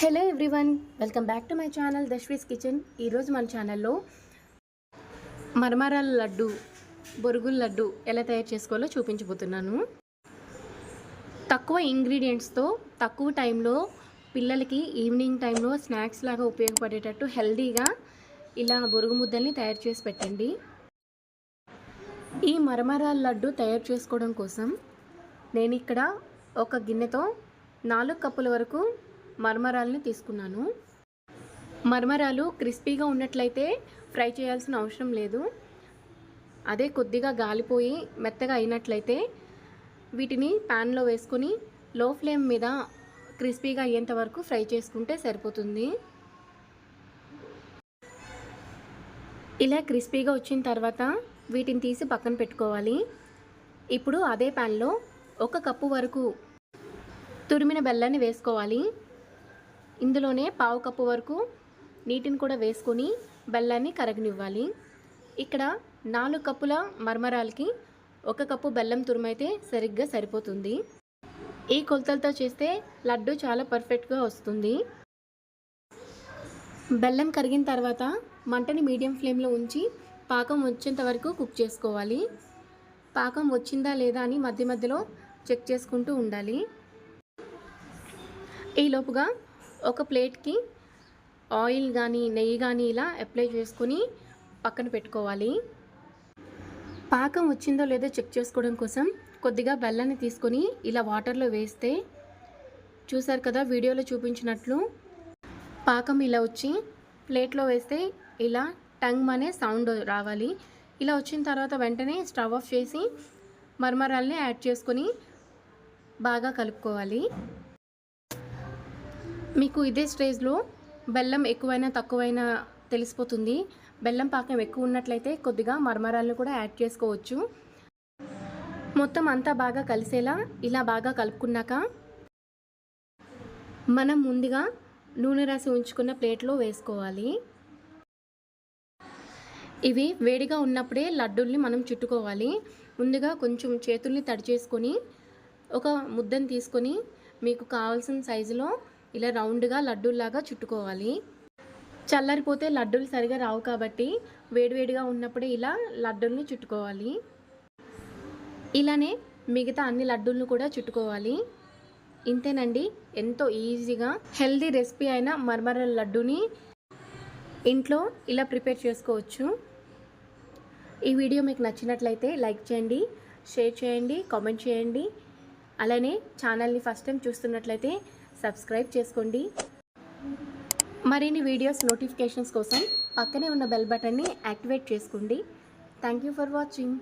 Hello everyone welcome back to my channel దశ్వీస్ kitchen ఈరోజు మన ఛానల్లో మరమరాల లడ్డు బొరుగుల లడ్డు ఎలా తయారు చేసుకోవాలో చూపించబోతున్నాను. తక్కువ ఇంగ్రీడియంట్స్తో తక్కువ టైంలో పిల్లలకి ఈవినింగ్ టైంలో స్నాక్స్ లాగా ఉపయోగపడేటట్టు హెల్దీగా ఇలా బొరుగు ముద్దల్ని తయారు చేసి పెట్టండి. ఈ మరమరాల లడ్డు తయారు చేసుకోవడం కోసం నేను ఇక్కడ ఒక గిన్నెతో నాలుగు కప్పుల వరకు మరమరాలని తీసుకున్నాను. మరమరాలు క్రిస్పీగా ఉన్నట్లయితే ఫ్రై చేయాల్సిన అవసరం లేదు. అదే కొద్దిగా గాలిపోయి మెత్తగా అయినట్లయితే వీటిని ప్యాన్లో వేసుకొని లో ఫ్లేమ్ మీద క్రిస్పీగా అయ్యేంత వరకు ఫ్రై చేసుకుంటే సరిపోతుంది. ఇలా క్రిస్పీగా వచ్చిన తర్వాత వీటిని తీసి పక్కన పెట్టుకోవాలి. ఇప్పుడు అదే ప్యాన్లో ఒక కప్పు వరకు తురిమిన బెల్లాన్ని వేసుకోవాలి. ఇందులోనే పావు కప్పు వరకు నీటిని కూడా వేసుకొని బెల్లాన్ని కరగనివ్వాలి. ఇక్కడ నాలుగు కప్పుల మర్మరాలకి ఒక కప్పు బెల్లం తురుమైతే సరిగ్గా సరిపోతుంది. ఈ కొలతలతో చేస్తే లడ్డు చాలా పర్ఫెక్ట్గా వస్తుంది. బెల్లం కరిగిన తర్వాత మంటని మీడియం ఫ్లేమ్లో ఉంచి పాకం వచ్చేంత వరకు కుక్ చేసుకోవాలి. పాకం వచ్చిందా లేదా అని మధ్య మధ్యలో చెక్ చేసుకుంటూ ఉండాలి. ఈలోపుగా ఒక ప్లేట్కి ఆయిల్ కానీ నెయ్యి కానీ ఇలా అప్లై చేసుకొని పక్కన పెట్టుకోవాలి. పాకం వచ్చిందో లేదో చెక్ చేసుకోవడం కోసం కొద్దిగా బెల్లాన్ని తీసుకొని ఇలా వాటర్లో వేస్తే చూసారు కదా వీడియోలో చూపించినట్లు పాకం ఇలా వచ్చి ప్లేట్లో వేస్తే ఇలా టంగ్ అనే సౌండ్ రావాలి. ఇలా వచ్చిన తర్వాత వెంటనే స్టవ్ ఆఫ్ చేసి మరమరాల్ని యాడ్ చేసుకొని బాగా కలుపుకోవాలి. మీకు ఇదే స్టేజ్లో బెల్లం ఎక్కువైనా తక్కువైనా తెలిసిపోతుంది. బెల్లం పాకం ఎక్కువ ఉన్నట్లయితే కొద్దిగా మరమరాలను కూడా యాడ్ చేసుకోవచ్చు. మొత్తం అంతా బాగా కలిసేలా ఇలా బాగా కలుపుకున్నాక మనం ముందుగా నూనె రాసి ఉంచుకున్న ప్లేట్లో వేసుకోవాలి. ఇవి వేడిగా ఉన్నప్పుడే లడ్డూల్ని మనం చుట్టుకోవాలి. ముందుగా కొంచెం చేతుల్ని తడి చేసుకొని ఒక ముద్దను తీసుకొని మీకు కావాల్సిన సైజులో ఇలా రౌండ్గా లడ్డూల్లాగా చుట్టుకోవాలి. చల్లారిపోతే లడ్డూలు సరిగా రావు కాబట్టి వేడివేడిగా ఉన్నప్పుడే ఇలా లడ్డూల్ని చుట్టుకోవాలి. ఇలానే మిగతా అన్ని లడ్డూలను కూడా చుట్టుకోవాలి. ఇంతేనండి ఎంతో ఈజీగా హెల్దీ రెసిపీ అయిన మర్మర లడ్డూని ఇంట్లో ఇలా ప్రిపేర్ చేసుకోవచ్చు. ఈ వీడియో మీకు నచ్చినట్లయితే లైక్ చేయండి షేర్ చేయండి కామెంట్ చేయండి. అలానే ఛానల్ని ఫస్ట్ టైం చూస్తున్నట్లయితే సబ్స్క్రైబ్ చేసుకోండి. మరిన్ని వీడియోస్ నోటిఫికేషన్స్ కోసం పక్కనే ఉన్న బెల్ బటన్ని యాక్టివేట్ చేసుకోండి. Thank you for watching